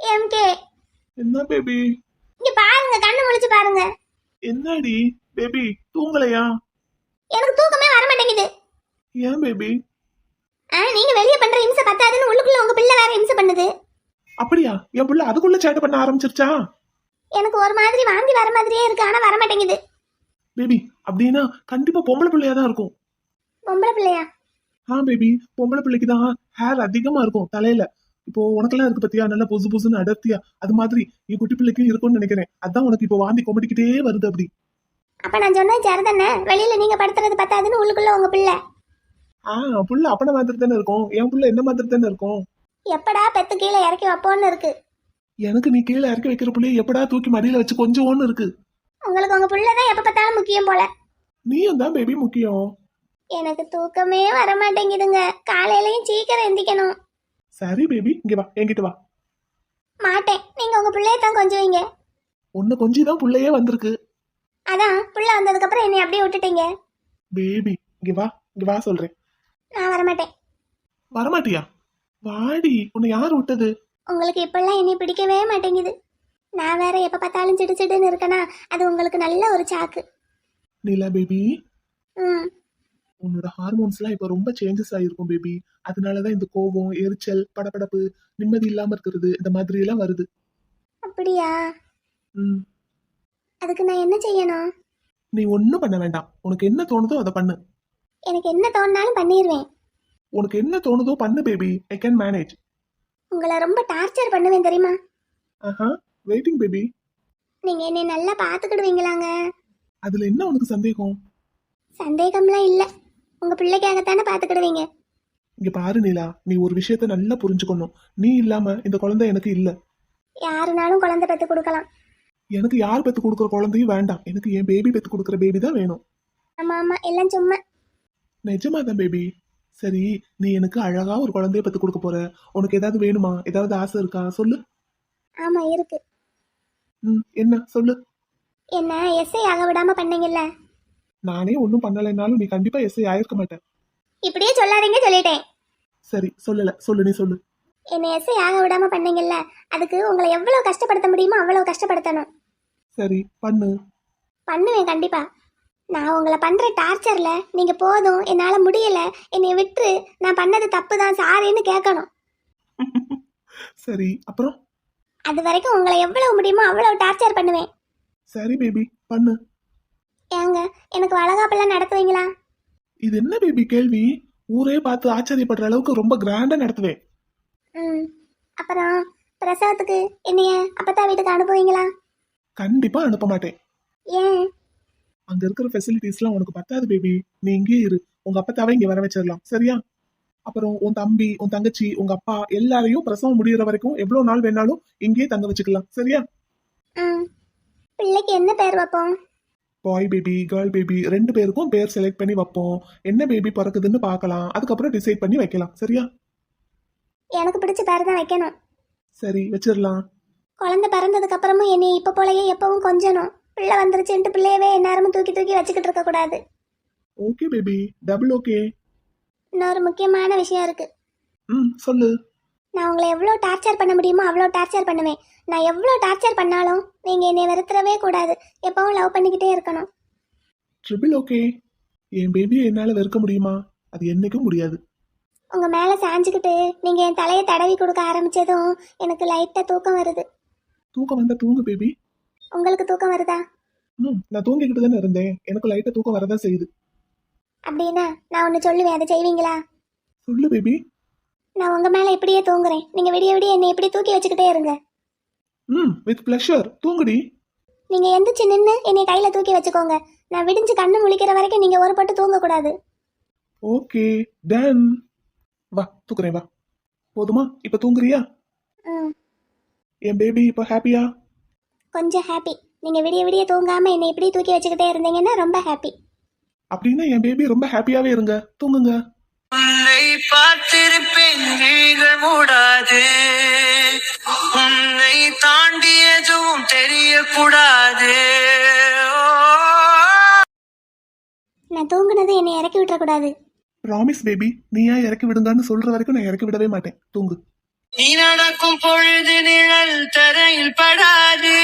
MK என்ன baby இங்க பாருங்க கண்ணு முழிச்சு பாருங்க. என்னடி? பேபி தூங்கலையா? எனக்கு தூக்கமே வர மாட்டேங்குது ஏன் பேபி ஆ நீங்க வெளிய பண்ற இம்சை பத்தாதுன்னு உள்ளுக்குள்ள உங்க பிள்ளை வேற இம்சை பண்ணுது. அப்படியா? என் புள்ள அதுக்குள்ள சேட்டை பண்ண ஆரம்பிச்சிருச்சா? எனக்கு ஒரு மாதிரி வாந்தி வர மாதிரியே இருக்கு ஆனா வர மாட்டேங்குது பேபி அப்படின்னா கண்டிப்பா பொம்பளை பிள்ளையா தான் இருக்கும். பொம்பளை பிள்ளையா? ஆ பேபி பொம்பளை பிள்ளைக்கு தான் ஹேர் அதிகமா இருக்கும் தலையில. இப்போ உனக்கெல்லாம் இருக்கு பத்தியா? நல்லா புசு புசுன்னு அடர்த்தியா? அது மாதிரி என் குட்டி பிள்ளைக்கும் இருக்கும்னு நினைக்கிறேன். அதான் உனக்கு இப்போ வாந்தி கொமட்டிக்கிட்டே வருது அப்படி. அப்ப நான் சொன்னது சரிதானே வெளியில நீங்க படுத்துறது பத்தாதுன்னு உள்ளுக்குள்ள உங்க பிள்ளை. ஆ புள்ள அப்பன மாதிரி தானே இருக்கும். என் புள்ள என்ன மாதிரி தானே இருக்கும்? எப்படா பெத்து கீழே இறக்கி வைப்போன்னு இருக்கு. எனக்கு நீ கீழே இறக்கி வைக்கிற புள்ளைய எப்படா தூக்கி மடியில வச்சு கொஞ்சம் ஒன்று இருக்கு? உங்களுக்கு உங்க பிள்ளை தான் எப்ப பார்த்தாலும் முக்கியம் போல. நீயும் தான் பேபி முக்கியம். எனக்கு தூக்கமே வர மாட்டேங்குதுங்க. காலையிலயும் சீக்கிரம் எந்திக்கணும். சரி பேபி இங்க வா என்கிட்ட வா. மாட்டேன். நீங்க உங்க பிள்ளைய தான் கொஞ்சம் வைங்க உன்னை கொஞ்சி தான் புள்ளையே வந்திருக்கு. அதான் புள்ள வந்ததுக்கு அப்புறம் என்னை அப்படியே விட்டுட்டீங்க. பேபி இங்க வா இங்க வா சொல்றேன். நான் வரமாட்டேன். வரமாட்டியா? வாடி உன்னை யார் விட்டது? உங்களுக்கு இப்பெல்லாம் என்னை பிடிக்கவே மாட்டேங்குது. நான் வேற எப்ப பார்த்தாலும் சிடு சிடுன்னு இருக்கனா அது உங்களுக்கு நல்ல ஒரு சாக்கு. நீலா பேபி ம். உன்னோட ஹார்மோன்ஸ்லாம் இப்போ ரொம்ப சேஞ்சஸ் ஆயிருக்கும் பேபி அதனாலதான் இந்த கோபம் எரிச்சல் படபடப்பு நிம்மதி இல்லாம இருக்கிறது இந்த மாதிரி எல்லாம் வருது. அப்படியா? ம். அதுக்கு நான் என்ன செய்யணும்? நீ ஒன்றும் பண்ண வேண்டாம். உனக்கு என்ன தோணுதோ அதை பண்ணு. எனக்கு என்ன தோணுனாலும் பண்ணிடுவேன் உனக்கு என்ன தோணுதோ பண்ணு பேபி ஐ கேன் மேனேஜ் உங்களை ரொம்ப டார்ச்சர் பண்ணுவேன் தெரியுமா? ஆஹா. வெயிட்டிங் பேபி நீங்க என்னை நல்லா பார்த்துக்கிடுவீங்களாங்க? அதுல என்ன உனக்கு சந்தேகம்? சந்தேகம்லாம் இல்லை. உங்க பிள்ளைக்காகத்தானே பார்த்துக்கிடுவீங்க இங்க பாரு நீலா நீ ஒரு விஷயத்த நல்லா புரிஞ்சுக்கணும். நீ இல்லாம இந்த குழந்தை எனக்கு இல்ல. யாருனாலும் குழந்தை பெற்று கொடுக்கலாம். எனக்கு யார் பெத்து கொடுக்குற குழந்தையும் வேண்டாம். எனக்கு என் பேபி பெத்து கொடுக்குற பேபி தான் வேணும். ஆமா ஆமா எல்லாம் சும்மா. நிஜமா தான் பேபி சரி நீ எனக்கு அழகா ஒரு குழந்தைய பெத்து கொடுக்க போற. உனக்கு ஏதாவது வேணுமா? ஏதாவது ஆசை இருக்கா? சொல்லு. ஆமா இருக்கு. ம் என்ன? சொல்லு. என்ன எஸ்ஐ ஆக விடாம பண்ணீங்கல்ல? நானே ஒன்றும் பண்ணலைன்னாலும் நீ கண்டிப்பா எஸ்ஐ ஆயிருக்க மாட்டேன். இப்படியே சொல்லாதீங்க சொல்லிட்டேன். சரி சொல்லல. சொல்லு நீ சொல்லு. என்னை எஸ்ஐ ஆக விடாம பண்ணீங்கல்ல அதுக்கு உங்களை எவ்வளவு கஷ்டப்படுத்த முடியுமோ அவ்வளவு கஷ்டப்படுத்தணும். சரி பண்ணு. பண்ணுவேன் கண்டிப்பா. நான் உங்களை பண்ற டார்ச்சர்ல நீங்க போதும் என்னால முடியல என்னை விட்டு நான் பண்ணது தப்பு தான் சாரின்னு கேட்கணும். சரி அப்புறம்? அது வரைக்கும் உங்களை எவ்வளவு முடியுமோ அவ்வளவு டார்ச்சர் பண்ணுவேன். சரி பேபி பண்ணு. ஏங்க எனக்கு வளகாப்பெல்லாம் நடத்துவீங்களா? இது என்ன பேபி கேள்வி? ஊரே பார்த்து ஆச்சரியப்படுற அளவுக்கு ரொம்ப கிராண்டா நடத்துவேன் ம் அப்புறம் பிரசவத்துக்கு என்னைய அப்பத்தா வீட்டுக்கு அனுப்புவீங்களா? கண்டிப்பா அனுப்ப மாட்டேன். ஏன்? அங்க இருக்கிற ஃபெசிலிட்டிஸ்லாம் உனக்கு பத்தாது பேபி நீ இங்கேயே இரு. உங்க அப்பத்தாவே இங்க வர வச்சிடலாம். சரியா? அப்புறம் உன் தம்பி உன் தங்கச்சி உங்க அப்பா எல்லாரையும் பிரசவம் முடியிற வரைக்கும் எவ்வளவு நாள் வேணாலும் இங்கேயே தங்க வச்சுக்கலாம். சரியா? ம் பிள்ளைக்கு என்ன பேர் வைப்போம்? பாய் பேபி கேர்ள் பேபி ரெண்டு பேருக்கும் பேர் செலக்ட் பண்ணி வைப்போம். என்ன பேபி பிறக்குதுன்னு பார்க்கலாம். அதுக்கப்புறம் டிசைட் பண்ணி வைக்கலாம். சரியா? எனக்கு பிடிச்ச பேர் தான் வைக்கணும். சரி வச்சிடலாம். குழந்தை பிறந்ததுக்கு அப்புறமும் என்னை இப்போ போலயே எப்பவும் கொஞ்சணும். பிள்ளை வந்துருச்சுன்ட்டு பிள்ளையவே எந்நேரமும் தூக்கி தூக்கி வச்சுக்கிட்டு இருக்க கூடாது. ஓகே பேபி டபுள் ஓகே இன்னொரு முக்கியமான விஷயம் இருக்கு. ம் சொல்லு. நான் உங்களை எவ்வளோ டார்ச்சர் பண்ண முடியுமோ அவ்வளோ டார்ச்சர் பண்ணுவேன். நான் எவ்வளோ டார்ச்சர் பண்ணாலும் நீங்கள் என்னை வெறுத்துறவே கூடாது. எப்பவும் லவ் பண்ணிக்கிட்டே இருக்கணும். ட்ரிபிள் ஓகே என் பேபியை என்னால வெறுக்க முடியுமா? அது என்னைக்கும் முடியாது. உங்கள் மேலே சாஞ்சுக்கிட்டு நீங்கள் என் தலையை தடவி கொடுக்க ஆரம்பிச்சதும் எனக்கு லைட்டாக தூக்கம் வருது. தூக்கம் வந்தா தூங்கு பேபி உங்களுக்கு தூக்கம் வருதா? ம் நான் தூங்கிக்கிட்டு தானே இருந்தேன். எனக்கு லைட்டா தூக்கம் வரதான் செய்யுது. அப்படின்னா நான் ஒன்று சொல்லுவேன் அதை செய்வீங்களா? சொல்லு பேபி நான் உங்கள் மேலே இப்படியே தூங்குறேன். நீங்கள் விடிய விடிய என்னை இப்படி தூக்கி வச்சுக்கிட்டே இருங்க. ம் வித் ப்ளஷர் தூங்குடி. நீங்கள் எந்திரிச்சு நின்று என்னை கையில் தூக்கி வச்சுக்கோங்க. நான் விடிஞ்சு கண்ணு முழிக்கிற வரைக்கும் நீங்கள் ஒரு பட்டு தூங்கக்கூடாது. ஓகே டன் வா தூக்குறேன் வா. போதுமா? இப்ப தூங்குறியா? ம் என் பேபி இப்ப ஹாப்பியா கொஞ்சம் ஹாப்பி நீங்கள் விடிய விடிய தூங்காமல் என்னை இப்படி தூக்கி வச்சுக்கிட்டே இருந்தீங்கன்னா ரொம்ப ஹாப்பி அப்படின்னா என் பேபி ரொம்ப ஹாப்பியாவே இருங்க. தூங்குங்க. உன்னை பார்த்திருப்பேன் விழிகள் மூடாது உன்னை தாண்டி எதுவும் தெரியக்கூடாது நான் தூங்குனது என்னை இறக்கி விட்டுறக்கூடாது. ப்ராமிஸ் பேபி நீ ஏன் இறக்கி விடுங்கன்னு சொல்ற வரைக்கும் நான் இறக்கி விடவே மாட்டேன். தூங்கு. நீ நடக்கும் பொழுது நிழல் தரையில் படாது.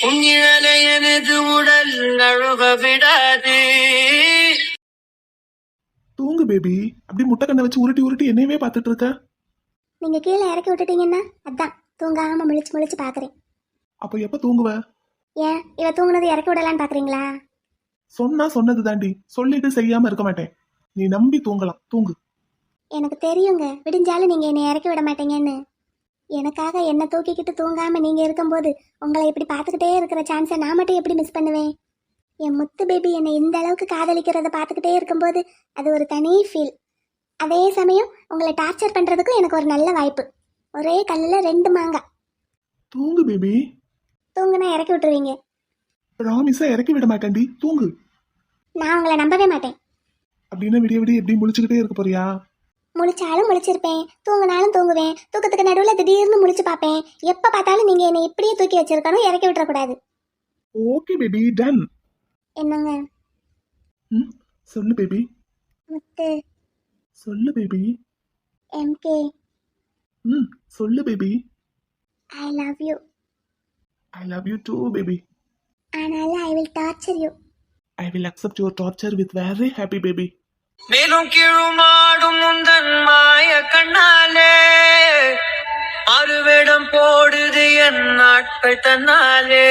உன் நிழலை எனது உடல் அழுக விடாது. பேபி அப்படி முட்டை கண்ணை வச்சு உருட்டி உருட்டி என்னையவே பார்த்துட்டு இருக்க? நீங்கள் கீழே இறக்கி விட்டுட்டீங்கன்னா அதான் தூங்காமல் முழிச்சு முழிச்சு பார்க்குறேன். அப்போ எப்ப தூங்குவ? ஏன் இவ தூங்குனது இறக்கி விடலான்னு பார்க்குறீங்களா? சொன்னா சொன்னது தாண்டி சொல்லிட்டு செய்யாம இருக்க மாட்டேன். நீ நம்பி தூங்கலாம் தூங்கு. எனக்கு தெரியுங்க விடிஞ்சாலும் நீங்கள் என்னை இறக்கி விட மாட்டீங்கன்னு. எனக்காக என்னை தூக்கிக்கிட்டு தூங்காமல் நீங்கள் இருக்கும்போது உங்களை இப்படி பார்த்துக்கிட்டே இருக்கிற சான்ஸை நான் மட்டும் எப்படி மிஸ் பண்ணுவேன்? என் முத்து பேபி என்னை இந்த அளவுக்கு காதலிக்கிறத பார்த்துக்கிட்டே இருக்கும்போது அது ஒரு தனி ஃபீல் அதே சமயம் உங்களை டார்ச்சர் பண்ணுறதுக்கும் எனக்கு ஒரு நல்ல வாய்ப்பு. ஒரே கல்லில் ரெண்டு மாங்காய் தூங்கு பேபி தூங்குனா இறக்கி விட்டுருவீங்க. ப்ராமிஸா இறக்கி விட மாட்டேன்டி. தூங்கு. நான் உங்களை நம்பவே மாட்டேன். அப்படின்னா விடிய விடிய எப்படி முழிச்சுக்கிட்டே இருக்க போறியா? முழிச்சாலும் முழிச்சிருப்பேன். தூங்கினாலும் தூங்குவேன். தூக்கத்துக்கு நடுவில் திடீர்னு முழிச்சு பார்ப்பேன். எப்போ பார்த்தாலும் நீங்கள் என்னை இப்படியே தூக்கி வச்சிருக்கணும் இறக்கி விட்டுறக்கூடாது. ஓகே பேபி டன் என்னங்க? ம் சொல்லு பேபி. முத்து. சொல்லு பேபி. எம்கே ம் சொல்லு baby. I love you I love you too baby ஆனால I will torture you I will accept your torture with very happy baby மேலும் கீழுமாடும் முந்தன் மாய கண்ணாலே. மறுவேடம் போடுது என் நாட்கள் தன்னாலே.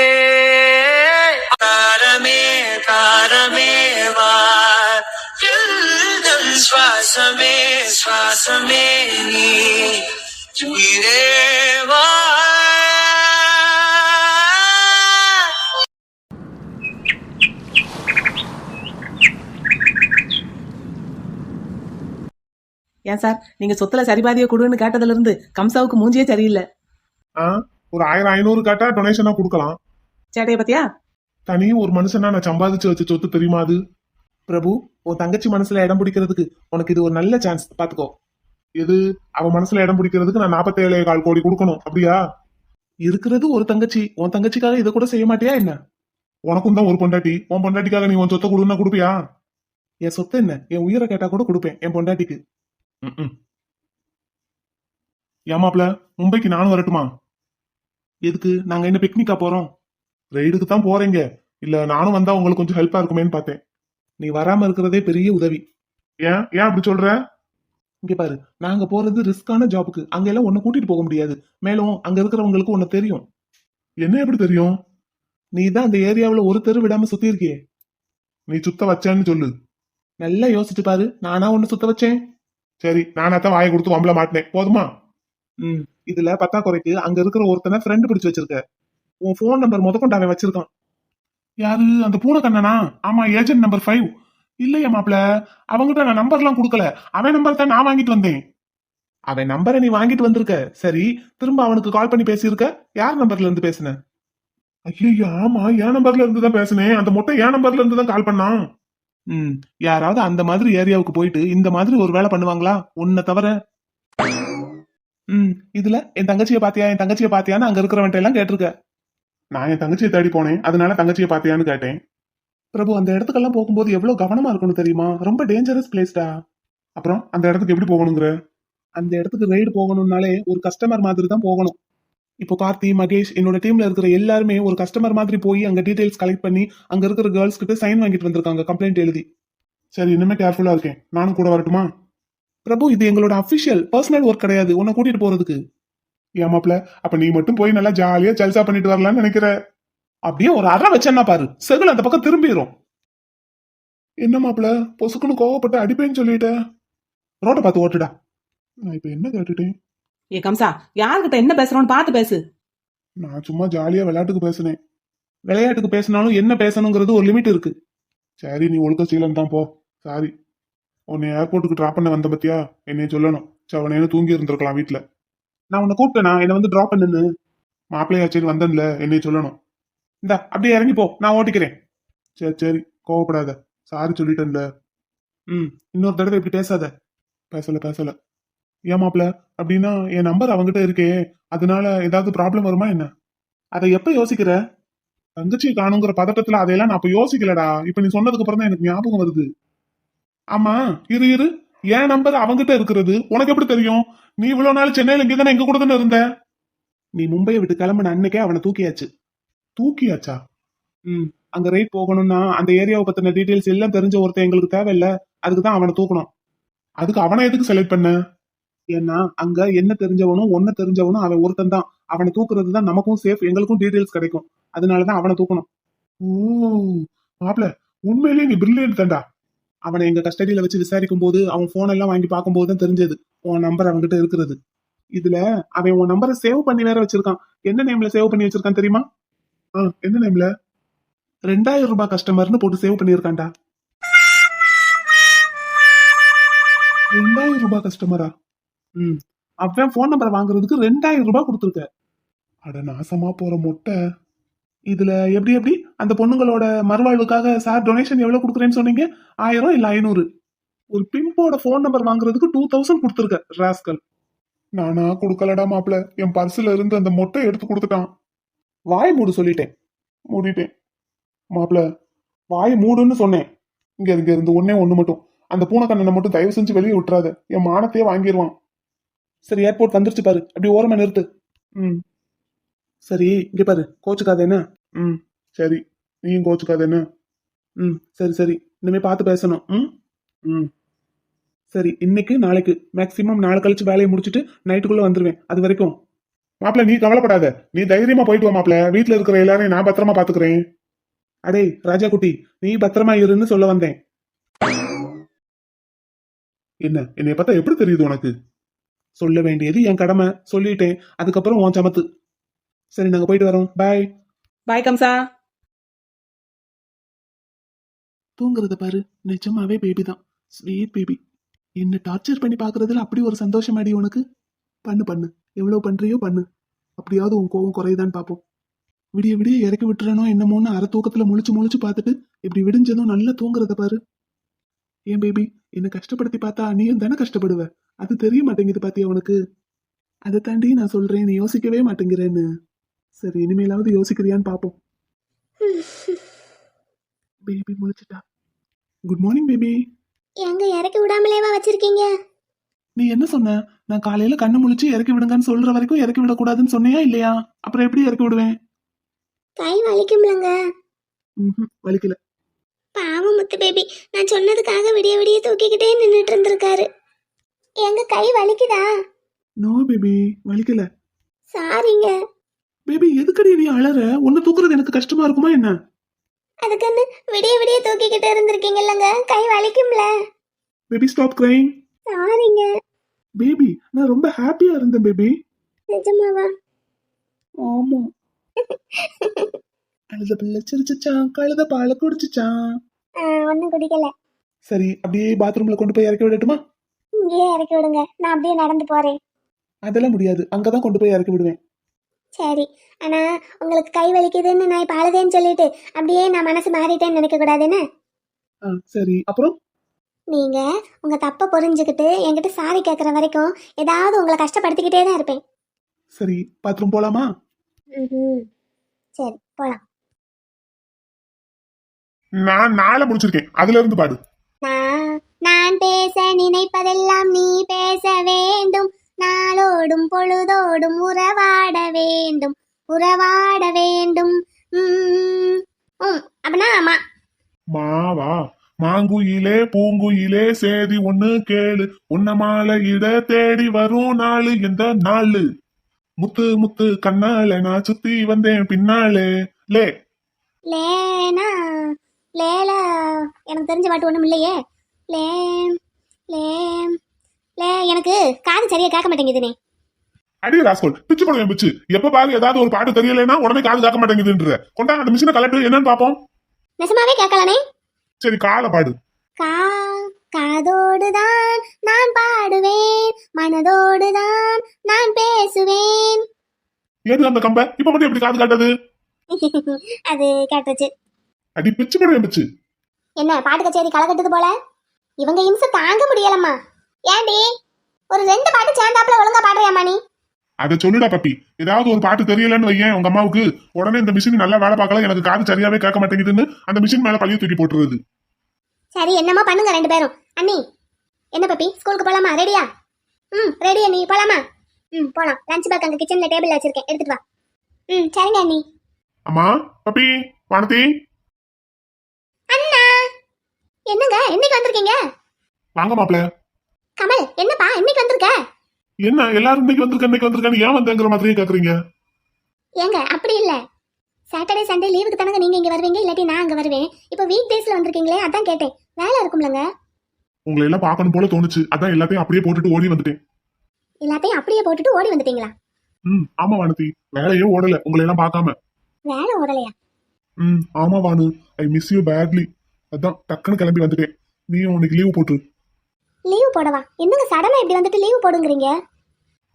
தாரமே தாரமே வா. சுவாசமே சுவாசமே நீ. உயிரே வா ஏன் சார். நீங்க சொத்துல சரிபாதியை கொடுன்னு கேட்டதுல இருந்து கம்சாவுக்கு மூஞ்சியே சரியில்லை. ஒரு ஆயிரம் ஐநூறு கேட்டா டொனேஷனா கொடுக்கலாம். சேட்டைய பத்தியா? தனி ஒரு மனுஷனா நான் சம்பாதிச்சு வச்ச சொத்து தெரியுமா அது? பிரபு உன் தங்கச்சி மனசுல இடம் பிடிக்கிறதுக்கு உனக்கு இது ஒரு நல்ல சான்ஸ் பாத்துக்கோ. எது? அவ மனசுல இடம் பிடிக்கிறதுக்கு நான் நாற்பத்தேழு கால் கோடி கொடுக்கணும். அப்படியா? இருக்கிறது ஒரு தங்கச்சி. உன் தங்கச்சிக்காக இதை கூட செய்ய மாட்டியா என்ன? உனக்கும் தான் ஒரு பொண்டாட்டி. உன் பொண்டாட்டிக்காக நீ உன் சொத்தை கொடுன்னா கொடுப்பியா? என் சொத்து என்ன? என் உயிரை கேட்டா கூட கொடுப்பேன் என் பொண்டாட்டிக்கு. ஏமாப்ல மும்பைக்கு நானும் வரட்டுமா? எதுக்கு? நாங்க என்ன பிக்னிக்கா போறோம்? ரைடுக்கு தான் போறீங்க. இல்ல நானும் வந்தா உங்களுக்கு கொஞ்சம் ஹெல்ப்பா இருக்குமேன்னு பார்த்தேன். நீ வராம இருக்கிறதே பெரிய உதவி. ஏன்? ஏன் அப்படி சொல்ற? இங்க பாரு நாங்க போறது ரிஸ்கான ஜாபுக்கு அங்க எல்லாம் உன்னை கூட்டிட்டு போக முடியாது. மேலும் அங்க இருக்கிறவங்களுக்கு உன்னை தெரியும். என்ன எப்படி தெரியும்? நீ தான் அந்த ஏரியாவுல ஒரு தெரு விடாம சுத்தி இருக்கியே நீ சுத்த வச்சேன்னு சொல்லு. நல்லா யோசிச்சு பாரு. நானா ஒண்ணு சுத்த வச்சேன்? சரி நானா தான் வாயை கொடுத்து வம்பல மாட்டினேன். போதுமா? ம். இதுல பத்தாக்குறைக்கு அங்க இருக்கிற ஒருத்தனை ஃப்ரெண்டு பிடிச்சு வச்சிருக்க. உன் ஃபோன் நம்பர் முதற்கொண்டு அவன் வச்சிருக்கான். யாரு? அந்த பூனை கண்ணனா ஆமா ஏஜென்ட் நம்பர் ஃபைவ் இல்லையா மாப்ள அவங்கிட்ட நான் நம்பர்லாம் கொடுக்கல. அவன் நம்பர் தான் நான் வாங்கிட்டு வந்தேன். அவன் நம்பரை நீ வாங்கிட்டு வந்திருக்க. சரி திரும்ப அவனுக்கு கால் பண்ணி பேசியிருக்க. யார் நம்பர்ல இருந்து பேசுன? ஐயோ ஆமா என் நம்பர்ல இருந்து தான் பேசினேன். அந்த மொட்டை என் நம்பர்ல இருந்து தான் கால் பண்ணான். ம் யாராவது அந்த மாதிரி ஏரியாவுக்கு போயிட்டு இந்த மாதிரி ஒரு வேலை பண்ணுவாங்களா? உன்னை தவிர. ம் இதுல என் தங்கச்சியை பாத்தியா? என் தங்கச்சியை பாத்தியான்னு அங்க இருக்கிறவன்ட்ட எல்லாம் கேட்டிருக்க. நான் என் தங்கச்சியை தேடி போனேன். அதனால தங்கச்சியை பாத்தியான்னு கேட்டேன். பிரபு அந்த இடத்துக்கெல்லாம் போகும்போது எவ்வளவு கவனமா இருக்கணும் தெரியுமா? ரொம்ப டேஞ்சரஸ் பிளேஸ்டா அப்புறம் அந்த இடத்துக்கு எப்படி போகணுங்கிற? அந்த இடத்துக்கு ரைடு போகணும்னாலே ஒரு கஸ்டமர் மாதிரி தான் போகணும். இப்போ கார்த்தி மகேஷ் என்னோட டீம்ல இருக்கிற எல்லாருமே ஒரு கஸ்டமர் மாதிரி போய் அங்க டீடைல்ஸ் கலெக்ட் பண்ணி அங்க இருக்கிற கேர்ள்ஸ் கிட்ட சைன் வாங்கிட்டு வந்திருக்காங்க கம்ப்ளைண்ட் எழுதி. சரி இனிமே கேர்ஃபுல்லா இருக்கேன். நானும் கூட வரட்டுமா? பிரபு இது எங்களோட அபிஷியல் பர்சனல் ஒர்க் கிடையாது. உன்னை கூட்டிட்டு போறதுக்கு. ஏமாப்ல அப்ப நீ மட்டும் போய் நல்லா ஜாலியா ஜல்சா பண்ணிட்டு வரலாம்னு நினைக்கிற? அப்படியே ஒரு அற வச்சேன்னா பாரு. செகுல் அந்த பக்கம் திரும்பிடும் என்ன மாப்ள பொசுக்குன்னு கோவப்பட்டு அடிப்பேன்னு சொல்லிட்ட. ரோட்டை பார்த்து ஓட்டுடா. நான் இப்ப என்ன கேட்டுட்டேன்? ஏ கம்சா யாருக்கிட்ட என்ன பேசுறோம்னு பார்த்து பேசு. நான் சும்மா ஜாலியா விளையாட்டுக்கு பேசினேன். விளையாட்டுக்கு பேசினாலும் என்ன பேசணுங்கிறது ஒரு லிமிட் இருக்கு. சரி நீ ஒழுக்க சீலம் தான் போ. சாரி. உன்னை ஏர்போர்ட்டுக்கு ட்ராப் பண்ண வந்த பத்தியா? என்னைய சொல்லணும். சவனேன்னு தூங்கி இருந்திருக்கலாம் வீட்டுல நான் உன்னை கூப்பிட்டேனா? என்னை வந்து டிராப் பண்ணுன்னு. மாப்பிள்ளையாச்சேன்னு வந்தேன்ல என்னைய சொல்லணும். இந்தா அப்படியே இறங்கி போ. நான் ஓட்டிக்கிறேன். சரி சரி. கோவப்படாத. சாரி சொல்லிட்டேன்ல. ம் இன்னொரு தடவை இப்படி பேசாத. பேசல பேசல. ஏமாப்ல அப்படின்னா என் நம்பர் அவங்கிட்ட இருக்கே. அதனால ஏதாவது ப்ராப்ளம் வருமா என்ன? அதை எப்ப யோசிக்கிற? தங்கச்சி காணுங்கிற பதட்டத்துல அதையெல்லாம் நான் அப்ப யோசிக்கலடா. இப்ப நீ சொன்னதுக்கு அப்புறம் தான் எனக்கு ஞாபகம் வருது. ஆமா இரு இரு. என் நம்பர் அவங்கிட்ட இருக்கிறது. உனக்கு எப்படி தெரியும்? நீ இவ்வளவு நாள் சென்னையில இங்கே தானே எங்க கூட தானே இருந்த? நீ மும்பையை விட்டு கிளம்பின அன்னைக்கே அவனை தூக்கியாச்சு. தூக்கியாச்சா? ம் அங்க ரைட் போகணும்னா அந்த ஏரியாவை பத்தின டீடைல்ஸ் எல்லாம் தெரிஞ்ச ஒருத்தன் எங்களுக்கு தேவையில்ல. அதுக்கு தான் அவனை தூக்கணும். அதுக்கு அவனை எதுக்கு செலக்ட் பண்ண? ஏன்னா அங்க என்ன தெரிஞ்சவனும் ஒன்ன தெரிஞ்சவனும் அவன் ஒருத்தன் தான் அவனை தூக்குறது தான் நமக்கும் சேஃப் எங்களுக்கும் டீடைல்ஸ் கிடைக்கும். அதனாலதான் அவனை தூக்கணும். ஓ மாப்ள உண்மையிலேயே நீ பிரில்லியன்ட் தான்டா. அவனை எங்க கஸ்டடியில வச்சு விசாரிக்கும் போது அவன் போன் எல்லாம் வாங்கி பார்க்கும்போது தான் தெரிஞ்சது. உன் நம்பர் அவன்கிட்ட இருக்கிறது. இதுல அவன் உன் நம்பரை சேவ் பண்ணி வேற வச்சிருக்கான். என்ன நேம்ல சேவ் பண்ணி வச்சிருக்கான் தெரியுமா? ஆ என்ன நேம்ல ரெண்டாயிரம் ரூபாய் கஸ்டமர்னு போட்டு சேவ் பண்ணியிருக்கான்டா. ரெண்டாயிரம் ரூபாய் கஸ்டமரா ம். அவன் ஃபோன் நம்பர் வாங்குறதுக்கு ரெண்டாயிரம் ரூபாய் கொடுத்துருக்க அட நாசமா போற மொட்டை. இதுல எப்படி எப்படி? அந்த பொண்ணுங்களோட மறுவாழ்வுக்காக சார் டொனேஷன் எவ்வளவு கொடுக்குறேன்னு சொன்னீங்க? ஆயிரம் இல்ல ஐநூறு. ஒரு பிம்போட ஃபோன் நம்பர் வாங்குறதுக்கு டூ தௌசண்ட் கொடுத்துருக்க ராஸ்கல் நானா கொடுக்கலடா மாப்பிள. என் பர்சுல இருந்து அந்த மொட்டை எடுத்து கொடுத்துட்டான். வாய் மூடு சொல்லிட்டேன். மூடிட்டேன். மாப்பிள வாய் மூடுன்னு சொன்னேன். இங்க இங்க இருந்து ஒன்னே ஒண்ணு மட்டும். அந்த பூனைக்கண்ணனை மட்டும் தயவு செஞ்சு வெளியே விட்டுறாத. என் மானத்தையே வாங்கிடுவான் சரி ஏர்போர்ட் வந்துருச்சு பாரு. அப்படி ஓரமா நிறுத்து. ம். சரி இங்க பாரு. கோச்சுக்காத என்ன? ம். சரி நீயும் கோச்சுக்காத என்ன? ம் சரி சரி. இனிமே பார்த்து பேசணும். ம்? ம். சரி இன்னைக்கு நாளைக்கு. மேக்சிமம் நாளை கழிச்சு வேலையை முடிச்சுட்டு நைட்டுக்குள்ள வந்துருவேன். அது வரைக்கும். மாப்பிள்ள நீ கவலைப்படாத. நீ தைரியமா போயிட்டு வா மாப்பிள்ள வீட்டுல இருக்கிற எல்லாரையும் நான் பத்திரமா பாத்துக்கிறேன். அடே ராஜா குட்டி நீ பத்திரமா இருன்னு சொல்ல வந்தேன். என்ன? என்னைய பார்த்தா எப்படி தெரியுது உனக்கு? சொல்ல வேண்டியது என் கடமை. சொல்லிட்டேன். அதுக்கப்புறம் உன் சமத்து. சரி நாங்க போயிட்டு வரோம். பாய் பாய் கம்சா. தூங்குறத பாரு. நிஜமாவே பேபி தான். ஸ்வீட் பேபி என்ன டார்ச்சர் பண்ணி பாக்குறதுல அப்படி ஒரு சந்தோஷமாடி உனக்கு? பண்ணு பண்ணு. எவ்வளவு பண்றியோ பண்ணு. அப்படியாவது உன் கோவம் குறையுதான்னு பாப்போம் விடிய விடிய இறக்கி விட்டுறனோ என்னமோன்னு அரை தூக்கத்துல முழிச்சு முழிச்சு பார்த்துட்டு இப்படி விடிஞ்சதும் நல்லா தூங்குறத பாரு. ஏன் பேபி என்ன கஷ்டப்படுத்தி பார்த்தா நீயும் தானே கஷ்டப்படுவ? அது தெரிய மாட்டேங்குது பாத்தியா உனக்கு? அதை தாண்டி நான் சொல்றேன் நீ யோசிக்கவே மாட்டேங்கிறேன்னு. சரி இனிமேலாவது யோசிக்கிறியான்னு பாப்போம். பேபி முழிச்சிட்டா. குட் மார்னிங் பேபி எங்க இறக்கி விடாமலேவா வச்சிருக்கீங்க? நீ என்ன சொன்ன? நான் காலையில கண்ணு முழிச்சு இறக்கி விடுங்கன்னு சொல்ற வரைக்கும் இறக்கி விடக்கூடாதுன்னு சொன்னியா இல்லையா? அப்புறம் எப்படி இறக்கி விடுவேன்? கை வலிக்கும்லங்க. வலிக்கல. பாவம் முத்து பேபி. நான் சொன்னதுக்காக விடிய விடிய தூக்கிக்கிட்டே நின்றுட்டு இருந்திருக்காரு. எங்க கை வலிக்குதா? நோ பேபி வலிக்கல. சாரிங்க. பேபி எதுக்கடி நீ அழற ஒன்னு தூக்குறது எனக்கு கஷ்டமா இருக்குமா என்ன? அதுக்குன்னு விடிய விடிய தூக்கிக்கிட்டு இருந்திருக்கீங்கல்லங்க கை வலிக்கும்ல. பேபி ஸ்டாப் கிரைங் சாரிங்க. பேபி நான் ரொம்ப ஹாப்பியா இருந்தேன் பேபி. நிஜமாவா? ஆமா. அழுத பிள்ளை சிரிச்சுச்சான் கழுத பாலை குடிச்சுச்சான். ஒன்றும் குடிக்கல. சரி அப்படியே பாத்ரூம்ல கொண்டு போய் இறக்கி விடட்டுமா? இங்கேயே இறக்கி விடுங்க. நான் அப்படியே நடந்து போறேன். அதெல்லாம் முடியாது. அங்கதான் கொண்டு போய் இறக்கி விடுவேன். சரி. ஆனா உங்களுக்கு கை வலிக்குதுன்னு நான் இப்ப அழுதேன்னு சொல்லிட்டு அப்படியே நான் மனசு மாறிட்டேன்னு நினைக்க கூடாதுன்னு? ஆ, சரி. அப்புறம்? நீங்க உங்க தப்பை புரிஞ்சுக்கிட்டு என்கிட்ட சாரி கேட்குற வரைக்கும் ஏதாவது உங்களை கஷ்டப்படுத்திக்கிட்டே தான் இருப்பேன். சரி. பாத்ரூம் போலாமா? ம்ஹும். சரி போலாம். நான் நாளை முடிச்சிருக்கேன். அதுல இருந்து பாடு. நான் நான் பேச நினைப்பதெல்லாம் நீ பேச வேண்டும். நாளோடும் பொழுதோடும் உறவாட வேண்டும். உறவாட வேண்டும். ம், ம் அப்படின்னா ஆமா மாவா மாங்குயிலே பூங்குயிலே சேதி ஒண்ணு கேளு. உன்ன மாலையிட தேடி வரும் நாளு எந்த நாளு? முத்து முத்து கண்ணால நான் சுத்தி வந்தேன் பின்னாலே. லே. லேனா? லேல எனக்கு தெரிஞ்ச பாட்டு ஒன்றும் இல்லையே. லே லே லே. எனக்கு காது சரியா கேட்க மாட்டேங்குதுனே. அடி ராஸ்கோல் பிச்சு போடுவேன் பிச்சு. எப்ப பாரு ஏதாவது ஒரு பாட்டு தெரியலைன்னா உடனே காது காக்க மாட்டேங்குதுன்ற. கொண்டா அந்த மிஷினை கலட்டு என்னன்னு பாப்போம். நெசமாவே கேட்கலானே. சரி காலை பாடு. கா காதோடுதான் நான் பாடுவேன். மனதோடுதான் நான் பேசுவேன். ஏது அந்த கம்ப? இப்ப மட்டும் எப்படி காது காட்டுது? அது கேட்டுச்சு. அடி பிச்சு கூட பிச்சு. என்ன பாட்டு கச்சேரி களை கட்டுது போல? இவங்க இம்சை தாங்க முடியலம்மா. ஏண்டி? ஒரு ரெண்டு பாட்டு சேர்ந்தாப்புல ஒழுங்கா பாடுறியாமா நீ? அதை சொல்லுடா பப்பி. ஏதாவது ஒரு பாட்டு தெரியலன்னு வையேன் உங்க அம்மாவுக்கு. உடனே இந்த மிஷின் நல்லா வேலை பார்க்கல எனக்கு காது சரியாவே கேட்க மாட்டேங்குதுன்னு அந்த மிஷின் மேல பழிய தூக்கி போட்டுருது சரி என்னமோ பண்ணுங்க ரெண்டு பேரும். அண்ணி என்ன பப்பி? ஸ்கூலுக்கு போலாமா? ரெடியா ம் ரெடி அண்ணி. போலாமா? ம் போலாம். லஞ்ச் பேக் அங்க கிச்சன்ல டேபிள்ல வச்சிருக்கேன். எடுத்துட்டு வா. ம் சரிங்க அண்ணி. அம்மா பப்பி வானதி. என்னங்க என்னைக்கு வந்திருக்கீங்க? வாங்க மாப்ள கமல் என்னப்பா என்னைக்கு வந்திருக்க? என்ன எல்லாரும் இன்னைக்கு வந்திருக்க இன்னைக்கு வந்திருக்கான்னு ஏன் வந்தேங்கிற மாதிரியே கேக்குறீங்க? ஏங்க அப்படி இல்ல. சாட்டர்டே சண்டே லீவுக்கு தானங்க நீங்க இங்க வருவீங்க இல்லாட்டி நான் அங்க வருவேன். இப்போ வீக் டேஸ்ல வந்திருக்கீங்களே அதான் கேட்டேன். வேலை இருக்கும்லங்க. உங்களை எல்லாம் பார்க்கணும் போல தோணுச்சு. அதான் எல்லாத்தையும் அப்படியே போட்டுட்டு ஓடி வந்துட்டேன். எல்லாத்தையும் அப்படியே போட்டுட்டு ஓடி வந்துட்டீங்களா? ம் ஆமா வானதி. வேலையே ஓடல உங்களை எல்லாம் பார்க்காம. வேலை ஓடலையா? ம் ஆமா வானு. ஐ மிஸ் யூ பேட்லி அதான் டக்குன்னு கிளம்பி வந்துட்டேன். நீயும் உனக்கு லீவு போட்டு. லீவு போடவா? என்னங்க சடனா இப்படி வந்துட்டு லீவு போடுங்கிறீங்க?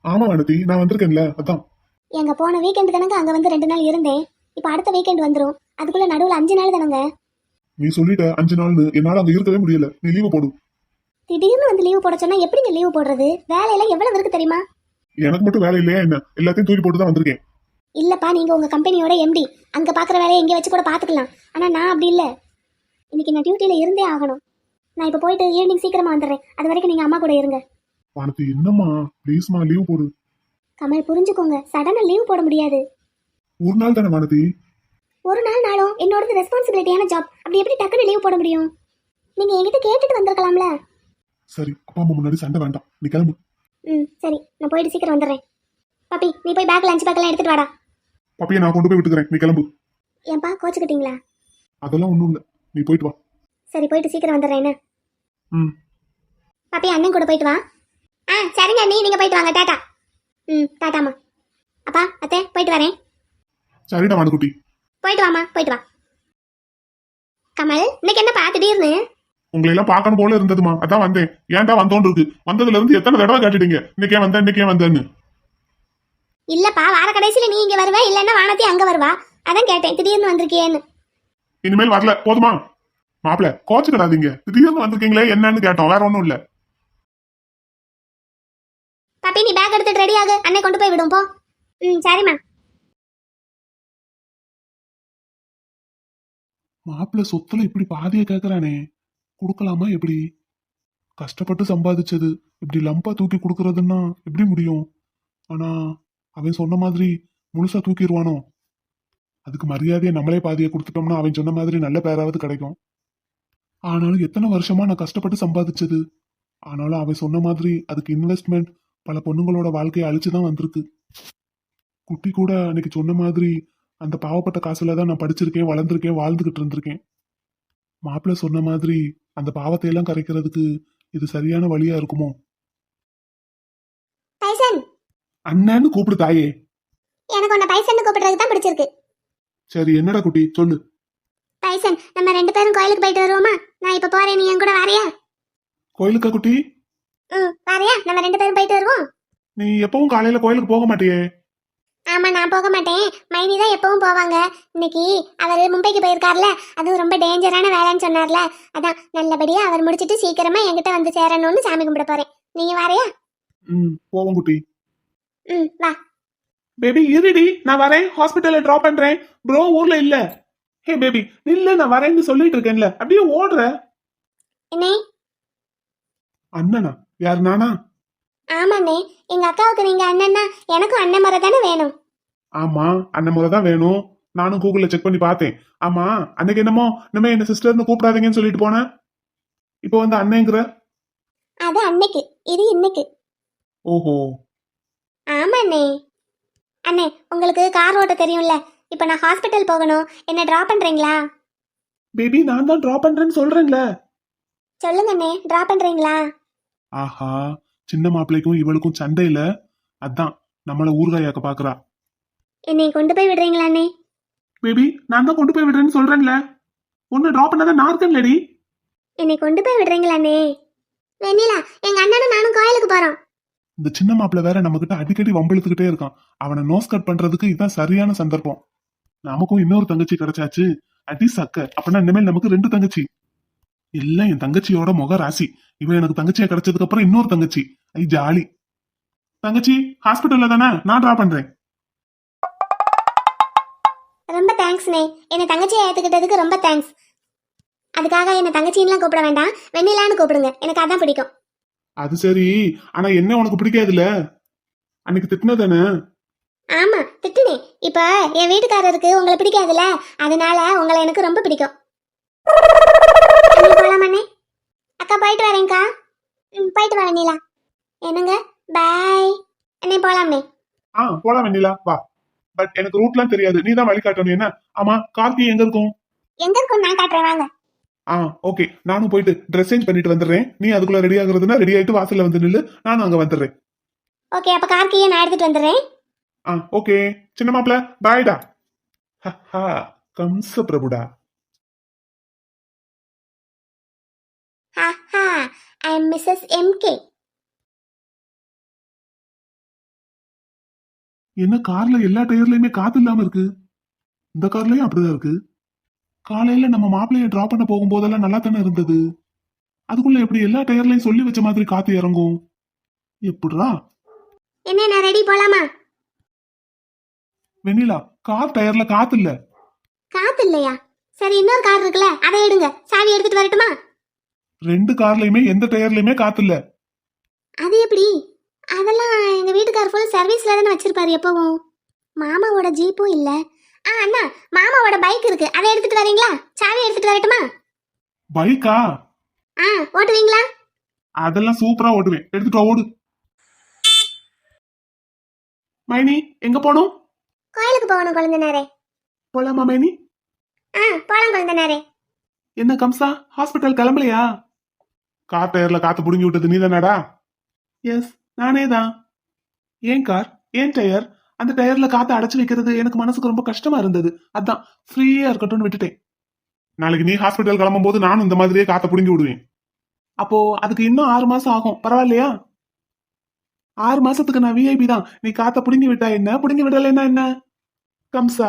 ஆமா வானதி. நான் வந்திருக்கேன்ல அதான். எங்க போன வீக்கெண்டு தானங்க அங்க வந்து ரெண்டு நாள் இருந்தேன். இப்போ அடுத்த வீக்கெண்ட் வந்துரும். அதுக்குள்ள நடுவுல அஞ்சு நாள் தானங்க? நீ சொல்லிட்ட அஞ்சு நாள்னு. என்னால அங்க இருக்கவே முடியல. நீ லீவு போடு. திடீர்னு வந்து லீவு போட சொன்னா எப்படிங்க லீவு போடுறது? வேலையெல்லாம் எவ்வளவு இருக்கு தெரியுமா? எனக்கு மட்டும் வேலை இல்லையா என்ன? எல்லாத்தையும் தூக்கி போட்டு தான் வந்திருக்கேன். இல்லப்பா நீங்க உங்க கம்பெனியோட எம்டி அங்க பாக்குற வேலையை எங்கே வச்சு கூட பாத்துக்கலாம். ஆனா நான் அப்படி இல்ல. இன்னைக்கு நான் டியூட்டியில இருந்தே ஆகணும். நான் இப்போ போயிட்டு ஈவினிங் சீக்கிரமா வந்துடுறேன். அது வரைக்கும் நீங்க அம்மா கூட இருங்க. வானதி என்னம்மா? ப்ளீஸ்மா லீவு போடு. கமல் புரிஞ்சுக்கோங்க. சடனா லீவ் போட முடியாது. ஒரு நாள் தானே வானதி? ஒரு நாள் நாளும் என்னோடது ரெஸ்பான்சிபிலிட்டியான ஜாப் அப்படி எப்படி டக்குன்னு லீவ் போட முடியும்? நீங்க என்கிட்ட கேட்டுட்டு வந்திருக்கலாம்ல. சரி அப்பா அம்மா முன்னாடி சண்டை வேண்டாம். நீ கிளம்பு. ம் சரி. நான் போயிட்டு சீக்கிரம் வந்துடுறேன். பாப்பி நீ போய் பேக் லஞ்ச் பேக்கெல்லாம் எடுத்துட்டு வாடா. பப்பியை நான் கொண்டு போய் விட்டுக்கிறேன். நீ கிளம்பு. ஏன்பா கோச்சுக்கிட்டீங்களா? அதெல்லாம் ஒண்ணும் இல்ல. நீ போயிட்டு வா. சரி போயிட்டு சீக்கிரம் வந்துடுறேன் என்ன? ம். பாப்பி அண்ணன் கூட போயிட்டு வா. ஆ சரிங்க அண்ணி நீங்க போயிட்டு வாங்க டாட்டா. ம் டாட்டாம்மா. அப்பா அத்தை போயிட்டு வரேன். சரிடா வானுக்குட்டி போயிட்டு வாம்மா போயிட்டு வா. கமல் இன்னைக்கு என்னப்பா திடீர்னு? உங்களை எல்லாம் பார்க்கணும் போல இருந்ததுமா அதான் வந்தேன். ஏன்டா வந்தோன்னு இருக்கு வந்ததுல இருந்து எத்தனை தடவை கேட்டுட்டீங்க? இன்னைக்கே வந்தேன் இன்னைக்கே வந்தேன்னு. இல்லப்பா வார கடைசியில நீ இங்க வருவ இல்லைன்னா வானத்தி அங்க வருவா. அதான் கேட்டேன் திடீர்னு வந்திருக்கியேன்னு. இனிமேல் வரல போதுமா? மாப்பிள கோச்சுக்கிடாதீங்க திடீர்னு வந்திருக்கீங்களே என்னன்னு கேட்டோம். வேற ஒண்ணும் இல்ல. பாப்பி நீ பேக் எடுத்துட்டு ரெடி ஆகு. அண்ணே கொண்டு போய் விடும் போ. ம் சரிம்மா மாப்பிள்ள சொத்துல இப்படி பாதிய கேக்குறானே. கொடுக்கலாமா எப்படி? கஷ்டப்பட்டு சம்பாதிச்சது. இப்படி லம்பா தூக்கி கொடுக்கறதுன்னா எப்படி முடியும்? ஆனா அவன் சொன்ன மாதிரி முழுசா தூக்கிடுவானோ? அதுக்கு மரியாதையை நம்மளே பாதியை கொடுத்துட்டோம்னா அவன் சொன்ன மாதிரி நல்ல பேராவது கிடைக்கும். ஆனாலும் எத்தனை வருஷமா நான் கஷ்டப்பட்டு சம்பாதிச்சது? ஆனாலும் அவன் சொன்ன மாதிரி அதுக்கு இன்வெஸ்ட்மெண்ட் பல பொண்ணுங்களோட வாழ்க்கையை அழிச்சுதான் வந்திருக்கு. குட்டி கூட அன்னைக்கு சொன்ன மாதிரி அந்த பாவப்பட்ட காசுல தான் நான் படிச்சிருக்கேன் வளர்ந்துருக்கேன் வாழ்ந்துகிட்டு இருந்திருக்கேன். மாப்பிள்ள சொன்ன மாதிரி அந்த பாவத்தை எல்லாம் கரைக்கிறதுக்கு இது சரியான வழியா இருக்குமோ? அண்ணன்னு கூப்பிடு தாயே. எனக்கு உன்னை பைசன் கூப்பிடுறதுக்கு தான் பிடிச்சிருக்கு. சரி என்னடா குட்டி? சொல்லு. பைசன் நம்ம ரெண்டு பேரும் கோயிலுக்கு போயிட்டு வருவோமா? நான் இப்ப போறேன் நீ என் கூட வரையா? கோயிலுக்கா குட்டி? ம் வரையா? நம்ம ரெண்டு பேரும் போயிட்டு வருவோம். நீ எப்பவும் காலையில கோயிலுக்கு போக மாட்டியே? ஆமா நான் போக மாட்டேன். மைனி தான் எப்பவும் போவாங்க. இன்னைக்கு அவர் மும்பைக்கு போயிருக்கார்ல அதுவும் ரொம்ப டேஞ்சரான வேலைன்னு சொன்னார்ல. அதான் நல்லபடியா அவர் முடிச்சிட்டு சீக்கிரமா என்கிட்ட வந்து சேரணும்னு சாமி கும்பிட போறேன். நீங்க வரையா? ம் போவோம் குட்டி. ம் வா. பேபி இருடி நான் வரேன். ஹாஸ்பிட்டல்ல டிராப் பண்றேன். ப்ரோ ஊர்ல இல்ல. ஹே பேபி இல்ல நான் வரேன்னு சொல்லிட்டு இருக்கேன்ல அப்படியே ஓடுற. என்னே அண்ணனா? யார் நானா? ஆமாண்ணே. எங்க அக்காவுக்கு நீங்க அண்ணன்னா எனக்கும் அண்ணன் முறை தானே வேணும். ஆமா அண்ணன் முறை தான் வேணும். நானும் கூகுள்ல செக் பண்ணி பார்த்தேன். ஆமா அன்னைக்கு என்னமோ இனிமே என்ன சிஸ்டர்னு கூப்பிடாதீங்கன்னு சொல்லிட்டு போனேன். இப்போ வந்து அண்ணேங்கிற? அது அன்னைக்கு. இது இன்னைக்கு. ஓஹோ. ஆமாண்ணே. அண்ணே உங்களுக்கு கார் ஓட்ட தெரியும்ல. இப்போ நான் ஹாஸ்பிட்டல் போகணும். என்ன ட்ராப் பண்றீங்களா? பேபி நான் தான் டிராப் பண்றேன்னு சொல்றேன்ல. சொல்லுங்க அண்ணே ட்ராப் பண்றீங்களா? ஆஹா சின்ன மாப்பிள்ளைக்கும் இவளுக்கும் சண்டையில அதான் நம்மள ஊர்காயாக்க பாக்குறா. என்னை கொண்டு போய் விடுறீங்களா அண்ணே? பேபி நான் தான் கொண்டு போய் விடுறேன்னு சொல்றேன்ல. ஒன்னு டிராப் பண்ணாதான் நான் இருக்கேன்லடி என்னை கொண்டு போய் விடுறீங்களா அண்ணே? வெண்ணிலா எங்க அண்ணனும் நானும் கோயிலுக்கு போறோம். இந்த சின்ன மாப்பிள்ள வேற நம்ம கிட்ட அடிக்கடி வம்பிழுத்துக்கிட்டே இருக்கான். அவனை நோஸ் கட் பண்றதுக்கு இதுதான் சரியான சந்தர்ப்பம். நமக்கும் இன்னொரு தங்கச்சி கிடைச்சாச்சு. அடி சக்க. அப்படின்னா இனிமேல் நமக்கு ரெண்டு தங்கச்சி. எல்லாம் என் தங்கச்சியோட முக ராசி. இவன் எனக்கு தங்கச்சியா கிடைச்சதுக்கு அப்புறம் இன்னொரு தங்கச்சி. ஐ ஜாலி. தங்கச்சி ஹாஸ்பிட்டல்ல தானே? நான் டிரா பண்றேன். ரொம்ப தேங்க்ஸ்ண்ணே என்னை தங்கச்சியை ஏற்றுக்கிட்டதுக்கு ரொம்ப தேங்க்ஸ் அதுக்காக என்னை தங்கச்சின்லாம் கூப்பிட வேண்டாம். வெண்ணிலான்னு கூப்பிடுங்க. எனக்கு அதான் பிடிக்கும். அது சரி. ஆனா என்ன உனக்கு பிடிக்காதுல்ல? அன்னைக்கு திட்டினதானே? ஆமா திட்டுனே. இப்ப என் வீட்டுக்காரருக்கு உங்களை பிடிக்காதுல்ல? அதனால உங்களை எனக்கு ரொம்ப பிடிக்கும். போலாமாண்ணே அக்கா போயிட்டு வரேன்க்கா. ம் போயிட்டு வரேன் நீலா. என்னங்க? பாய் அண்ணே போலாம்ண்ணே ஆ போலாம் வெண்ணிலா வா. பட் எனக்கு ரூட்லாம் தெரியாது. நீ தான் வழி காட்டணும். என்ன? ஆமா கார்த்தி எங்க இருக்கும்? எங்க இருக்கும்? நான் காட்டுறேன் வாங்க. ஆ ஓகே நானும் போயிட்டு ட்ரெஸ் சேஞ்ச் பண்ணிட்டு வந்துடுறேன். நீ அதுக்குள்ள ரெடி ஆகுறதுன்னா ரெடி ஆயிட்டு வாசல்ல வந்து நில்லு. நானும் அங்க வந்துடுறேன். ஓகே அப்ப கார்த்தியை நான் எடுத்துட்டு வந்துடுறேன். ஆ ஓகே சின்ன மாப்பிள பாய்டா ஹா கம்ச பிரபுடா. ஹா ஹா ஐ எம் மிஸ்ஸஸ் எம்கே என்ன கார்ல எல்லா டயர்லயுமே காத்து இல்லாம இருக்கு? இந்த கார்லயும் அப்படிதான் இருக்கு. காலையில நம்ம மாப்பிள்ளைய டிராப் பண்ண போகும்போதெல்லாம் நல்லா தானே இருந்தது? அதுக்குள்ள எப்படி எல்லா டயர்லயும் சொல்லி வச்ச மாதிரி காத்து இறங்கும்? எப்படிரா என்ன நான் ரெடி போலாமா? வெண்ணிலா கார் டயர்ல காத்து இல்ல. காத்து இல்லையா? சரி இன்னொரு கார் இருக்குல்ல அதை எடுங்க. சாவி எடுத்துட்டு வரட்டுமா? ரெண்டு கார்லயுமே எந்த டயர்லயுமே காத்து இல்ல. அது எப்படி? அதெல்லாம் எங்க வீட்டுக்கார் ஃபுல் சர்வீஸ்ல தானே வச்சிருப்பாரு எப்பவும். மாமாவோட ஜீப்பும் இல்ல. ஆ அண்ணா மாமாவோட பைக் இருக்கு. அதை எடுத்துட்டு வரீங்களா? சாவி எடுத்துட்டு வரட்டுமா? பைக்கா? ஆ ஓட்டுவீங்களா? அதெல்லாம் சூப்பரா ஓட்டுவேன். எடுத்துட்டு ஓடு. மைனி எங்க போனோம் கோயிலுக்கு போகணும் குழந்தைனாரே போலாமா மைனி? ஆ போலாம் குழந்தைனாரே என்ன கம்சா? ஹாஸ்பிட்டல் கிளம்பலையா? கார் டயர்ல காத்து புடுங்கி விட்டது நீதானடா? எஸ் நானே தான் ஏன் கார்? ஏன் டயர் அந்த டயர்ல காத்து அடைச்சு வைக்கிறது எனக்கு மனசுக்கு ரொம்ப கஷ்டமா இருந்தது. அதான் ஃப்ரீயா இருக்கட்டும்னு விட்டுட்டேன். நாளைக்கு நீ ஹாஸ்பிட்டல் கிளம்பும் போது நானும் இந்த மாதிரியே காத்த புடுங்கி விடுவேன். அப்போ அதுக்கு இன்னும் ஆறு மாசம் ஆகும். பரவாயில்லையா? ஆறு மாசத்துக்கு நான் விஐபி தான். நீ காத்த புடுங்கி விட்டா என்ன? புடுங்கி விடலைன்னா என்ன? கம்சா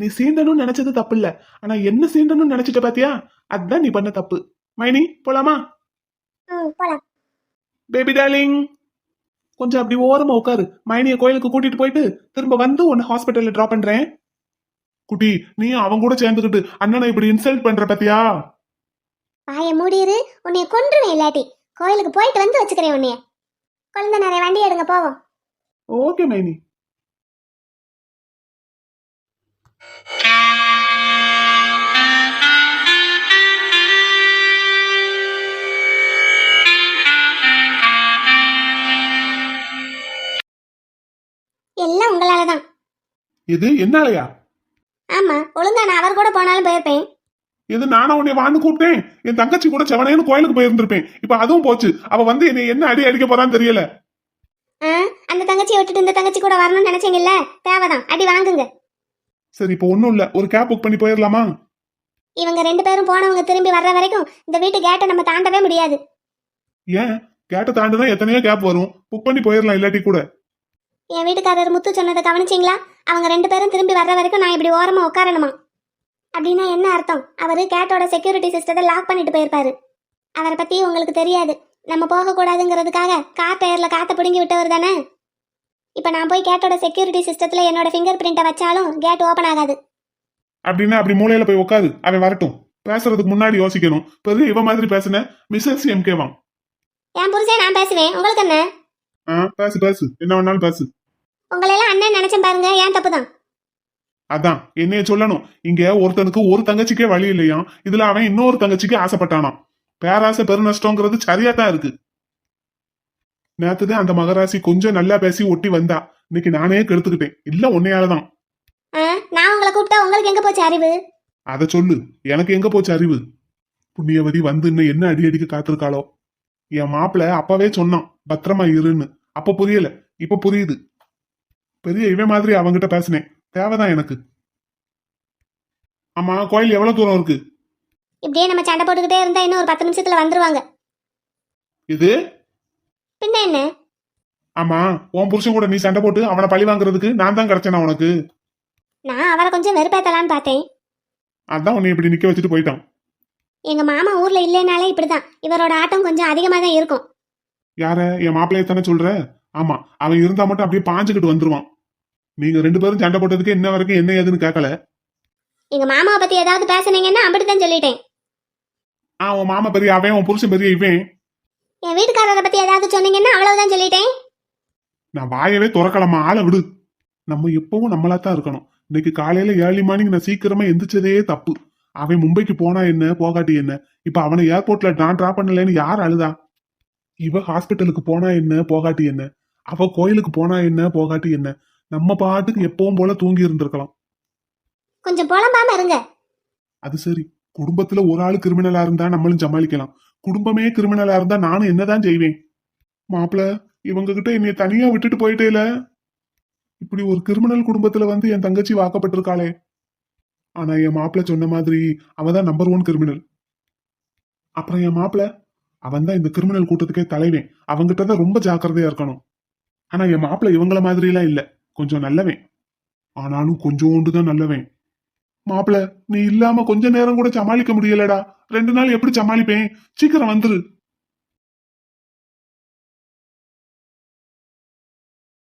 நீ சீண்டணும்னு நினைச்சது தப்பு இல்ல ஆனா என்ன சீண்டணும்னு நினைச்சிட்ட பாத்தியா? அதான் நீ பண்ண தப்பு. மைனி போலாம்? பேபி டார்லிங் கொஞ்சம் அப்படி ஓரமா உட்காரு. மைனிய கோயிலுக்கு கூட்டிட்டு போயிட்டு திரும்ப வந்து உன்னை ஹாஸ்பிட்டல்ல டிராப் பண்றேன். குட்டி நீ அவன் கூட சேர்ந்துக்கிட்டு அண்ணனை இப்படி இன்சல்ட் பண்ற பாத்தியா? வாயை மூடிரு உன்னைய கொன்றுவேன் இல்லாட்டி. கோயிலுக்கு போயிட்டு வந்து வச்சுக்கிறேன் உன்னைய. குழந்தை நிறைய வண்டி எடுங்க போவோம். ஓகே மைனி. எல்லாம் உங்களால தான் இது என்னாலயா? ஆமா ஒழுங்கா நான் அவர் கூட போனாலும் போயிருப்பேன். இது நானா உன்னை வான்னு கூப்பிட்டேன்? என் தங்கச்சி கூட செவனேன்னு கோயிலுக்கு போயிருந்திருப்பேன். இப்ப அதுவும் போச்சு. அவ வந்து என்னை என்ன அடி அடிக்க போறான்னு தெரியல. ஆ அந்த தங்கச்சியை விட்டுட்டு இந்த தங்கச்சி கூட வரணும்னு நினைச்சீங்கல்ல? தேவைதான். அடி வாங்குங்க. சரி இப்போ ஒண்ணும் இல்ல. ஒரு கேப் புக் பண்ணி போயிடலாமா இவங்க ரெண்டு பேரும் போனவங்க திரும்பி வர்ற வரைக்கும் இந்த வீட்டு கேட்டை நம்ம தாண்டவே முடியாது. ஏன்? கேட்ட தாண்டுனா எத்தனையோ கேப் வரும். புக் பண்ணி போயிடலாம் இல்லாட்டி கூட. என் வீட்டுக்காரர் முத்து சொன்னதை கவனிச்சிங்களா? அவங்க ரெண்டு பேரும் திரும்பி வர்ற வரைக்கும் நான் இப்படி ஓரமா உட்காரணுமா? அப்படின்னா என்ன அர்த்தம்? அவரு கேட்டோட செக்யூரிட்டி சிஸ்டத்தை லாக் பண்ணிட்டு போயிருப்பாரு. அவரை பத்தி உங்களுக்கு தெரியாது. நம்ம போக கூடாதுங்கிறதுக்காக கார் டயர்ல காத்த பிடுங்கி விட்டவர் தானே? இப்ப நான் போய் கேட்டோட செக்யூரிட்டி சிஸ்டத்துல என்னோட ஃபிங்கர் பிரிண்ட்டை வச்சாலும் கேட் ஓபன் ஆகாது. அப்படின்னா அப்படி மூலையில போய் உட்காரு. அவன் வரட்டும். பேசுறதுக்கு முன்னாடி யோசிக்கணும். பெரிய இவ மாதிரி பேசுன மிஸ்ஸஸ் எம்கே வாங் என் புருஷன் நான் பேசுவேன். உங்களுக்கு என்ன? பேசு பேசு. என்ன வேணாலும் பேசு. உங்களெல்லாம் அண்ணன் நினைச்சேன் பாருங்க ஏன் தப்பு தான் அதான் என்னைய சொல்லணும். இங்க ஒருத்தனுக்கு ஒரு தங்கச்சிக்கே வழி இல்லையாம் இதுல அவன் இன்னொரு தங்கச்சிக்கு ஆசைப்பட்டானாம். பேராசை பெருநஷ்டங்கிறது சரியா தான் இருக்கு. நேத்துதான் அந்த மகராசி கொஞ்சம் நல்லா பேசி ஒட்டி வந்தா. இன்னைக்கு நானே கெடுத்துக்கிட்டேன். இல்ல உன்னையாலதான். நான் உங்களை கூப்பிட்டா உங்களுக்கு எங்க போச்சு அறிவு? அத சொல்லு. எனக்கு எங்க போச்சு அறிவு? புண்ணியவதி வந்து இன்னும் என்ன அடி அடிக்க காத்திருக்காளோ? என் மாப்பிள அப்பவே சொன்னான் பத்திரமா இருன்னு. அப்ப புரியல. இப்ப புரியுது. பெரிய இவன் மாதிரி அவங்கிட்ட பேசினேன். தேவைதான் எனக்கு. ஆமா கோயில் எவ்வளவு தூரம் இருக்கு? இப்படியே நம்ம சண்டை போட்டுக்கிட்டே இருந்தா இன்னும் ஒரு பத்து நிமிஷத்துல வந்துருவாங்க. இது? பின்ன என்ன? ஆமா உன் புருஷன் கூட நீ சண்டை போட்டு அவனை பழி வாங்குறதுக்கு நான் தான் கிடைச்சேனா உனக்கு? நான் அவரை கொஞ்சம் வெறுப்பேத்தலான்னு பார்த்தேன். அதான் உன்னை இப்படி நிக்க வச்சுட்டு போயிட்டான். எங்க மாமா ஊர்ல இல்லைனாலே இப்படிதான். இவரோட ஆட்டம் கொஞ்சம் அதிகமா தான் இருக்கும். யார? என் மாப்பிள்ளைய தானே சொல்ற? ஆமா அவன் இருந்தா மட்டும் அப்படியே பாஞ்சுக்கிட்டு வந்துருவான். நீங்க ரெண்டு பேரும் சண்டை போட்டதுக்கு என்ன வரைக்கும் என்ன ஏதுன்னு கேட்கல எங்க மாமாவை பத்தி ஏதாவது பேசுனீங்கன்னா அப்படித்தான் சொல்லிட்டேன். ஆ உன் மாமா பெரிய அவன் உன் புருஷன் பெரிய இவன். என் வீட்டுக்காரரை பத்தி ஏதாவது சொன்னீங்கன்னா அவ்வளவுதான் சொல்லிட்டேன். நான் வாயவே துறக்கலாமா ஆளை விடு. நம்ம எப்பவும் நம்மளா தான் இருக்கணும். இன்னைக்கு காலையில ஏழு மணிக்கு நான் சீக்கிரமா எந்திரிச்சதே தப்பு. அவன் மும்பைக்கு போனா என்ன போகாட்டி என்ன? இப்ப அவனை ஏர்போர்ட்ல நான் டிராப் பண்ணலன்னு யார் அழுதா? இவ ஹாஸ்பிட்டலுக்கு போனா என்ன போகாட்டி என்ன? அவ கோயிலுக்கு போனா என்ன போகாட்டி என்ன? நம்ம பாட்டுக்கு எப்பவும் போல தூங்கி இருந்திருக்கலாம். கொஞ்சம் புலம்பாம இருங்க. அது சரி. குடும்பத்துல ஒரு ஆளு கிரிமினலா இருந்தா நம்மளும் சமாளிக்கலாம். குடும்பமே கிரிமினலா இருந்தா நானும் என்னதான் செய்வேன்? மாப்பிள இவங்க கிட்ட என்னைய தனியா விட்டுட்டு போயிட்டேல. இப்படி ஒரு கிரிமினல் குடும்பத்துல வந்து என் தங்கச்சி வாக்கப்பட்டிருக்காளே. ஆனா என் மாப்பிள சொன்ன மாதிரி அவ தான் நம்பர் ஒன் கிரிமினல் அப்புறம் என் மாப்பிள அவன் தான் இந்த கிரிமினல் கூட்டத்துக்கே தலைவன். அவங்கிட்ட தான் ரொம்ப ஜாக்கிரதையா இருக்கணும். ஆனா என் மாப்பிள இவங்கள மாதிரிலாம் இல்ல. கொஞ்சம் நல்லவன். ஆனாலும் கொஞ்சோண்டு தான் நல்லவன். மாப்பிள நீ இல்லாம கொஞ்ச நேரம் கூட சமாளிக்க முடியலடா. ரெண்டு நாள் எப்படி சமாளிப்பேன்? சீக்கிரம் வந்துரு.